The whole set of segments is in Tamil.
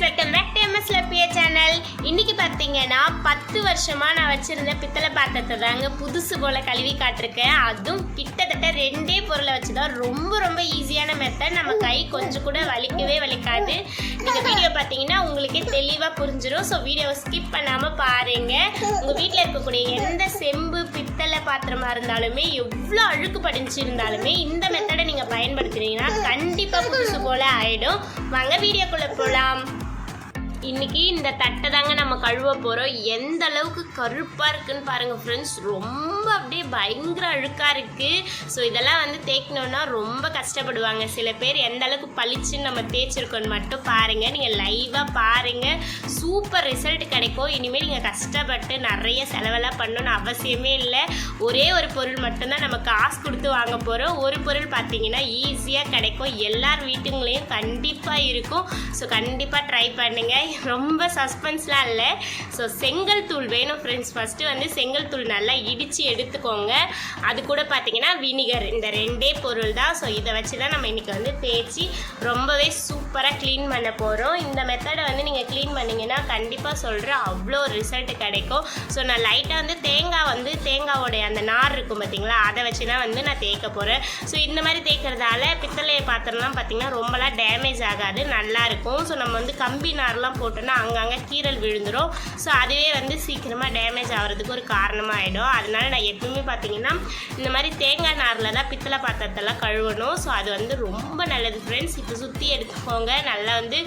Friends welcome back to MS லப்பிய channel இன்னைக்கு பார்த்தீங்கன்னா பத்து வருஷமாக நான் வச்சுருந்த பித்தளை பாத்திரத்தை தாங்க புதுசு போல் கழுவி காட்டிருக்கேன். அதுவும் கிட்டத்தட்ட ரெண்டே பொருளை வச்சு தான் ரொம்ப ரொம்ப ஈஸியான மெத்தட் நம்ம கை கொஞ்சம் கூட வலிக்கவே வலிக்காது. நீங்கள் வீடியோ பார்த்தீங்கன்னா உங்களுக்கே தெளிவாக புரிஞ்சிடும் ஸோ வீடியோவை ஸ்கிப் பண்ணாமல் பாருங்க. உங்கள் வீட்டில் இருக்கக்கூடிய எந்த செம்பு பித்தளை பாத்திரமாக இருந்தாலுமே எவ்வளோ அழுக்கு படிஞ்சிருந்தாலுமே இந்த மெத்தடை நீங்கள் பயன்படுத்துனீங்கன்னா கண்டிப்பாக புதுசு போல் ஆகிடும் வாங்க வீடியோக்குள்ளே போகலாம் இன்னைக்கு இந்த தட்டை தாங்க நம்ம கழுவ போகிறோம் எந்த அளவுக்கு கருப்பாக இருக்குன்னு பாருங்கள் ஃப்ரெண்ட்ஸ் ரொம்ப அப்படியே பயங்கர அழுக்காக இருக்குது ஸோ இதெல்லாம் வந்து தேய்க்கணுன்னா ரொம்ப கஷ்டப்படுவாங்க. சில பேர் எந்த அளவுக்கு பளிச்சுன்னு நம்ம தேய்ச்சிருக்கோன்னு மட்டும் பாருங்கள் நீங்கள் லைவாக பாருங்கள் சூப்பர் ரிசல்ட் கிடைக்கும். இனிமேல் நீங்கள் கஷ்டப்பட்டு நிறைய செலவெல்லாம் பண்ணணும்னு அவசியமே இல்லை. ஒரே ஒரு பொருள் மட்டும்தான் நம்ம காசு கொடுத்து வாங்க போகிறோம் ஒரு பொருள் பார்த்தீங்கன்னா ஈஸியாக கிடைக்கும். எல்லார் வீட்டுங்களையும் கண்டிப்பாக இருக்கும். ஸோ கண்டிப்பாக ட்ரை பண்ணுங்கள் ரொம்ப சஸ்பென்ஸ்லாம் இல்லை. ஸோ செங்கல் தூள் வேணும் ஃப்ரெண்ட்ஸ் ஃபஸ்ட்டு வந்து செங்கல் தூள் நல்லா இடித்து எடுத்துக்கோங்க. அது கூட பார்த்தீங்கன்னா வினிகர். இந்த ரெண்டே பொருள் தான். ஸோ இதை வச்சு தான் நம்ம இன்றைக்கி வந்து தேய்ச்சி ரொம்பவே சூப்பராக க்ளீன் பண்ண போகிறோம் இந்த மெத்தடை வந்து நீங்கள் க்ளீன் பண்ணிங்கன்னா கண்டிப்பாக சொல்கிறேன் அவ்வளோ ரிசல்ட் கிடைக்கும். ஸோ நான் லைட்டாக வந்து தேங்காய் வந்து தேங்காவோடைய அந்த நார் இருக்கும் பார்த்தீங்களா அதை வச்சு தான் வந்து நான் தேய்க்க போகிறேன் ஸோ இந்த மாதிரி தேய்க்கிறதால பித்தளை பாத்திரம்லாம் பார்த்திங்கன்னா ரொம்பலாம் டேமேஜ் ஆகாது. நல்லாயிருக்கும் ஸோ நம்ம வந்து கம்பி நார்லாம் போட்டோன்னா அங்கங்கே கீறல் விழுந்துடும் ஸோ அதுவே வந்து சீக்கிரமாக டேமேஜ் ஆகிறதுக்கு ஒரு காரணமாக ஆகிடும் அதனால் நான் எப்பவுமே பார்த்தீங்கன்னா இந்த மாதிரி தேங்காய் நாரில் தான் பித்தளை பாத்திரத்தெல்லாம் கழுவணும். ஸோ அது வந்து ரொம்ப நல்லது ஃப்ரெண்ட்ஸ் இப்போ சுற்றி எடுத்துக்கோங்க. நல்லா வந்து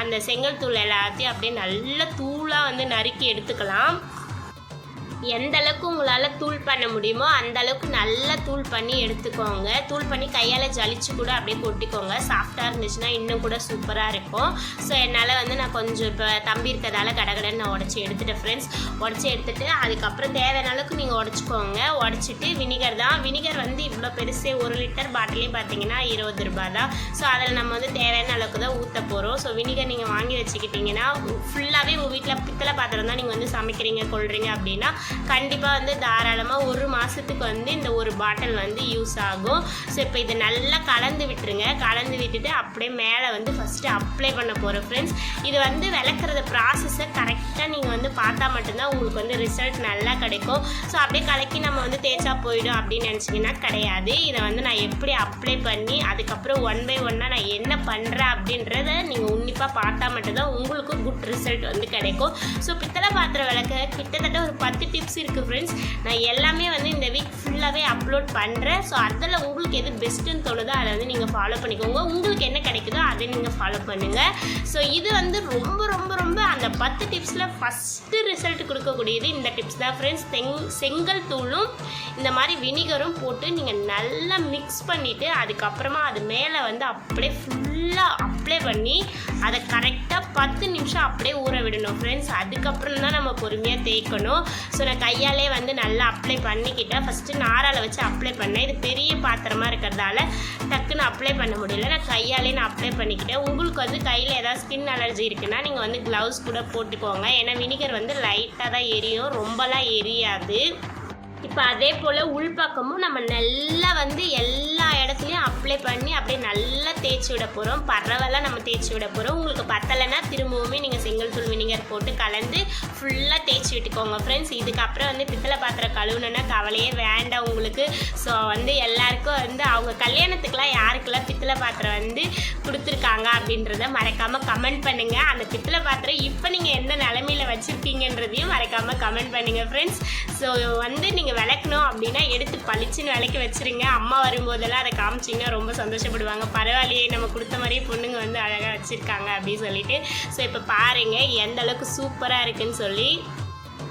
அந்த செங்கல் தூள் எல்லாத்தையும் அப்படியே நல்ல தூளாக வந்து நறுக்கி எடுத்துக்கலாம். எந்த அளவுக்கு உங்களால் தூள் பண்ண முடியுமோ அந்த அளவுக்கு நல்லா தூள் பண்ணி எடுத்துக்கோங்க. தூள் பண்ணி கையால் ஜலிச்சு கூட அப்படியே கொட்டிக்கோங்க. சாஃப்டாக இருந்துச்சுன்னா இன்னும் கூட சூப்பராக இருக்கும். ஸோ என்னால் வந்து நான் கொஞ்சம் இப்போ தம்பி இருக்கிறதால கடகடன்னு நான் உடச்சி எடுத்துட்டேன் ஃப்ரெண்ட்ஸ் உடச்சி எடுத்துட்டு அதுக்கப்புறம் தேவையான அளவுக்கு நீங்கள் உடச்சிக்கோங்க. உடச்சிட்டு வினிகர் தான். வினிகர் வந்து இவ்வளோ பெருசே ஒரு லிட்டர் பாட்டிலே பார்த்தீங்கன்னா இருபது ரூபாய் தான். ஸோ அதில் நம்ம வந்து தேவையான அளவுக்கு தான் ஊற்ற போகிறோம் ஸோ வினிகர் நீங்கள் வாங்கி வச்சுக்கிட்டிங்கன்னா ஃபுல்லாகவே உங்கள் வீட்டில் பித்தளை பாத்திரம் தான் நீங்கள் வந்து சமைக்கிறீங்க கொள்றீங்க அப்படின்னா கண்டிப்பாக வந்து தாராளமாக ஒரு மாதத்துக்கு வந்து இந்த ஒரு பாட்டில் வந்து யூஸ் ஆகும். ஸோ இப்போ இதை நல்லா கலந்து விட்டுருங்க. கலந்து விட்டுட்டு அப்படியே மேலே வந்து ஃபஸ்ட்டு அப்ளை பண்ண போகிறோம் ஃப்ரெண்ட்ஸ் இது வந்து விளக்குறது ப்ராசஸை கரெக்டாக நீங்கள் வந்து பார்த்தா மட்டும்தான் உங்களுக்கு வந்து ரிசல்ட் நல்லா கிடைக்கும். ஸோ அப்படியே கலக்கி நம்ம வந்து தேய்ச்சா போயிடும் அப்படின்னு நினச்சிங்கன்னா கிடையாது. இதை வந்து நான் எப்படி அப்ளை பண்ணி அதுக்கப்புறம் ஒன் பை ஒன்னாக நான் என்ன பண்ணுறேன் அப்படின்றத நீங்கள் உன்னிப்பாக பார்த்தா மட்டும்தான் உங்களுக்கு குட் ரிசல்ட் வந்து கிடைக்கும். ஸோ பித்தளை பாத்திரம் விளக்க கிட்டத்தட்ட ஒரு பத்து டிப்ஸ் இருக்குது ஃப்ரெண்ட்ஸ் நான் எல்லாமே வந்து இந்த வீக் ஃபுல்லாகவே அப்லோட் பண்ணுறேன் ஸோ அதில் உங்களுக்கு எது பெஸ்ட்டுன்னு தோணுதோ அதை வந்து நீங்கள் ஃபாலோ பண்ணிக்கோங்க. உங்களுக்கு என்ன கிடைக்குதோ அதை நீங்கள் ஃபாலோ பண்ணுங்கள் ஸோ இது வந்து ரொம்ப ரொம்ப ரொம்ப அந்த பத்து டிப்ஸில் ஃபஸ்ட்டு ரிசல்ட் கொடுக்கக்கூடியது இந்த டிப்ஸ் தான் ஃப்ரெண்ட்ஸ் செங் செங்கல் தூளும் இந்த மாதிரி வினிகரும் போட்டு நீங்கள் நல்லா மிக்ஸ் பண்ணிவிட்டு அதுக்கப்புறமா அது மேலே வந்து அப்படியே ஃபுல்லாக பண்ணி அதை கரெக்டாக பத்து நிமிஷம் அப்படியே ஊற விடணும் ஃப்ரெண்ட்ஸ் அதுக்கப்புறம் தான் நம்ம பொறுமையாக தேய்க்கணும். ஸோ நான் கையாலே வந்து நல்லா அப்ளை பண்ணிக்கிட்டேன். ஃபஸ்ட்டு நாரால் வச்சு அப்ளை பண்ணேன். இது பெரிய பாத்திரமாக இருக்கிறதால டக்குன்னு அப்ளை பண்ண முடியல. நான் கையாலே நான் அப்ளை பண்ணிக்கிட்டேன். உங்களுக்கு வந்து கையில் ஏதாவது ஸ்கின் அலர்ஜி இருக்குன்னா நீங்கள் வந்து க்ளவுஸ் கூட போட்டுக்கோங்க. ஏன்னா வினிகர் வந்து லைட்டாக தான் எரியும். ரொம்பலாம் எரியாது. இப்போ அதே போல் உள்பக்கமும் நம்ம நல்லா வந்து எல்லா பண்ணி அப்படியே நல்லா தேய்ச்சி விட போகிறோம் பரவலாக நம்ம தேய்ச்சி விட போகிறோம் உங்களுக்கு பத்தலைன்னா திரும்பவுமே நீங்கள் செங்கல் தூள் வினிகர் போட்டு கலந்து ஃபுல்லாக தேய்ச்சி விட்டுக்கோங்க ஃப்ரெண்ட்ஸ் இதுக்கப்புறம் வந்து பித்தளை பாத்திரம் கழுவுனா கவலையே வேறு அவங்களுக்கு. ஸோ வந்து எல்லாருக்கும் வந்து அவங்க கல்யாணத்துக்குலாம் யாருக்கெல்லாம் பித்தளை பாத்திரம் வந்து கொடுத்துருக்காங்க அப்படின்றத மறக்காமல் கமெண்ட் பண்ணுங்கள் அந்த பித்தளை பாத்திரம் இப்போ நீங்கள் எந்த நிலமையில வச்சுருக்கீங்கன்றதையும் மறக்காமல் கமெண்ட் பண்ணுங்கள் ஃப்ரெண்ட்ஸ் ஸோ வந்து நீங்கள் விளக்கணும் அப்படின்னா எடுத்து பளிச்சுன்னு விளக்கி வச்சிருங்க. அம்மா வரும்போதெல்லாம் அதை காமிச்சிங்கன்னா ரொம்ப சந்தோஷப்படுவாங்க. பரவாயில்லையே நம்ம கொடுத்த மாதிரியே பொண்ணுங்க வந்து அழகாக வச்சுருக்காங்க அப்படின்னு சொல்லிட்டு. ஸோ இப்போ பாருங்கள் எந்த அளவுக்கு சூப்பராக இருக்குன்னு சொல்லி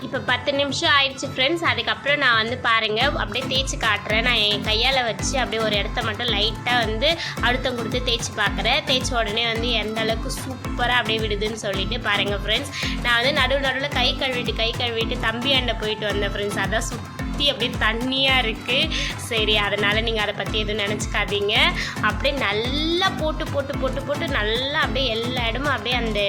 இப்போ பத்து நிமிஷம் ஆயிடுச்சு ஃப்ரெண்ட்ஸ் அதுக்கப்புறம் நான் வந்து பாருங்கள் அப்படியே தேய்ச்சி காட்டுறேன். நான் என் கையால் வச்சு அப்படியே ஒரு இடத்த மட்டும் லைட்டாக வந்து அழுத்தம் கொடுத்து தேய்ச்சி பார்க்குறேன். தேய்ச்ச உடனே வந்து எந்த அளவுக்கு சூப்பராக அப்படியே விடுதுன்னு சொல்லிட்டு பாருங்கள் ஃப்ரெண்ட்ஸ் நான் வந்து நடுவு நடுவில் கை கழுவிட்டு கை கழுவிட்டு தம்பி அண்டை போயிட்டு வந்தேன் ஃப்ரெண்ட்ஸ் அதான் சுற்றி அப்படியே தண்ணியாக இருக்குது சரி அதனால் நீங்கள் அதை பற்றி எதுவும் நினச்சிக்காதீங்க. அப்படியே நல்லா போட்டு போட்டு போட்டு போட்டு நல்லா அப்படியே எல்லா இடமும் அப்படியே அந்த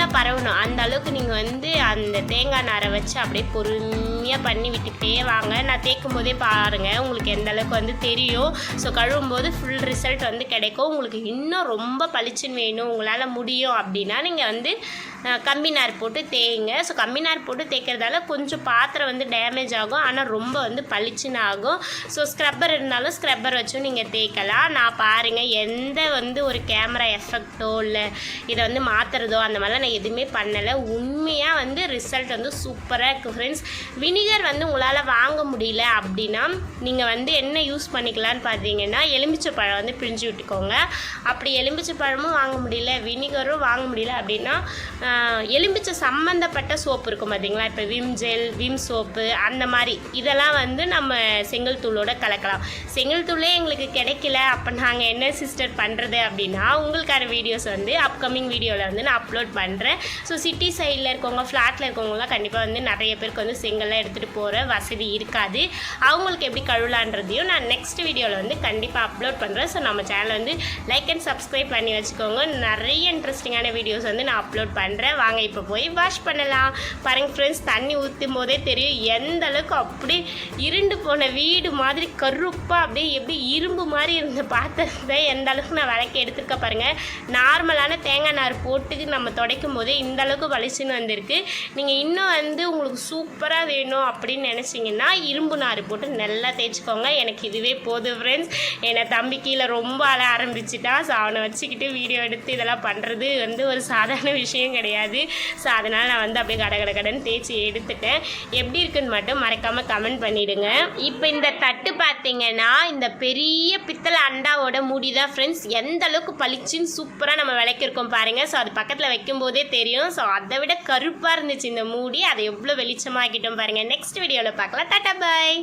நல்லா பரவணும். அந்த அளவுக்கு நீங்கள் வந்து அந்த தேங்காய் நாரை வச்சு அப்படியே பொறுமையாக பண்ணி விட்டுக்கிட்டே வாங்க. நான் தேய்க்கும் போதே பாருங்கள் உங்களுக்கு எந்த அளவுக்கு வந்து தெரியும். ஸோ கழுவும் போது ஃபுல் ரிசல்ட் வந்து கிடைக்கும். உங்களுக்கு இன்னும் ரொம்ப பளிச்சுன்னு வேணும். உங்களால் முடியும் அப்படின்னா நீங்கள் வந்து கம்பி நார் போட்டு தேய்ங்க. ஸோ கம்பி நார் போட்டு தேய்க்கிறதால கொஞ்சம் பாத்திரம் வந்து டேமேஜ் ஆகும். ஆனால் ரொம்ப வந்து பளிச்சுன்னு ஆகும். ஸோ ஸ்க்ரப்பர் இருந்தாலும் ஸ்க்ரப்பர் வச்சும் நீங்கள் தேய்க்கலாம். நான் பாருங்கள் எந்த வந்து ஒரு கேமரா எஃபெக்ட்டோ இல்லை இதை வந்து மாற்றுறதோ அந்த மாதிரிலாம் நான் எதுவுமே பண்ணலை. உண்மையாக வந்து ரிசல்ட் வந்து சூப்பராக இருக்குது ஃப்ரெண்ட்ஸ் வினிகர் வந்து உங்களால் வாங்க முடியல அப்படின்னா நீங்கள் வந்து என்ன யூஸ் பண்ணிக்கலாம்னு பார்த்தீங்கன்னா எலுமிச்சை பழம் வந்து பிழிஞ்சு விட்டுக்கோங்க. அப்படி எலுமிச்சை பழமும் வாங்க முடியல வினிகரும் வாங்க முடியல அப்படின்னா எலுமிச்சை சம்மந்தப்பட்ட சோப்பு இருக்கும் பார்த்தீங்களா இப்போ விம் ஜெல் விம் சோப்பு அந்த மாதிரி. இதெல்லாம் வந்து நம்ம செங்கல் தூளோட கலக்கலாம். செங்கல் தூளே எங்களுக்கு கிடைக்கல. அப்போ நாங்கள் என்ன சிஸ்டர் பண்ணுறது அப்படின்னா உங்களுக்கான வீடியோஸ் வந்து அப்கமிங் வீடியோவில் வந்து நான் அப்லோட் பண்ணுறேன் பண்ணுறேன் ஸோ சிட்டி சைடில் இருக்கவங்க ஃப்ளாட்டில் இருக்கவங்கலாம் கண்டிப்பாக வந்து நிறைய பேருக்கு வந்து செங்கல்லாம் எடுத்துகிட்டு போகிற வசதி இருக்காது. அவங்களுக்கு எப்படி கழுவலான்றதையும் நான் நெக்ஸ்ட் வீடியோவில் வந்து கண்டிப்பாக அப்லோட் பண்ணுறேன் ஸோ நம்ம சேனலை வந்து லைக் அண்ட் சப்ஸ்கிரைப் பண்ணி வச்சுக்கோங்க. நிறைய இன்ட்ரெஸ்டிங்கான வீடியோஸ் வந்து நான் அப்லோட் பண்ணுறேன் வாங்க இப்போ போய் வாஷ் பண்ணலாம். பாருங்கள் ஃப்ரெண்ட்ஸ் தண்ணி ஊற்றும் போதே தெரியும் எந்த அளவுக்கு அப்படியே இருண்டு போன வீடு மாதிரி கருப்பாக அப்படியே எப்படி இரும்பு மாதிரி இருந்த பாத்திரத்தை எந்த அளவுக்கு நான் விளக்கி எடுத்துருக்க பாருங்கள் நார்மலான தேங்காய் நார் போட்டு நம்ம துடைக்கும் போதே இந்த அளவுக்கு வலிச்சுன்னு வந்திருக்கு. நீங்கள் இன்னும் வந்து உங்களுக்கு சூப்பராக வேணும் அப்படின்னு நினச்சிங்கன்னா இரும்பு நார் போட்டு நல்லா தேய்ச்சிக்கோங்க. எனக்கு இதுவே போதும் ஃப்ரெண்ட்ஸ் என்னை தம்பி கீழே ரொம்ப அழ ஆரம்பிச்சிட்டா. ஸோ அவனை வச்சுக்கிட்டு வீடியோ எடுத்து இதெல்லாம் பண்ணுறது வந்து ஒரு சாதாரண விஷயம் கிடையாது. ஸோ அதனால் நான் வந்து அப்படியே கட கட கடன் தேய்ச்சி எடுத்துட்டேன். எப்படி இருக்குன்னு மட்டும் மறக்காமல் கமெண்ட் பண்ணிவிடுங்க இப்போ இந்த தட்டு பார்த்தீங்கன்னா இந்த பெரிய பித்தளை அண்டாவோட மூடி தான் ஃப்ரெண்ட்ஸ் எந்த அளவுக்கு பளிச்சுன்னு சூப்பராக நம்ம விளக்கிருக்கோம் பாருங்கள் ஸோ அது பக்கத்தில் வைக்கும் போதே தெரியும். ஸோ அதை விட கருப்பாக இருந்துச்சு இந்த மூடி. அதை எவ்வளோ வெளிச்சமாக்கிட்டோம் பாருங்கள் நெக்ஸ்ட் வீடியோவில் பார்க்கலாம். டாட்டா பாய்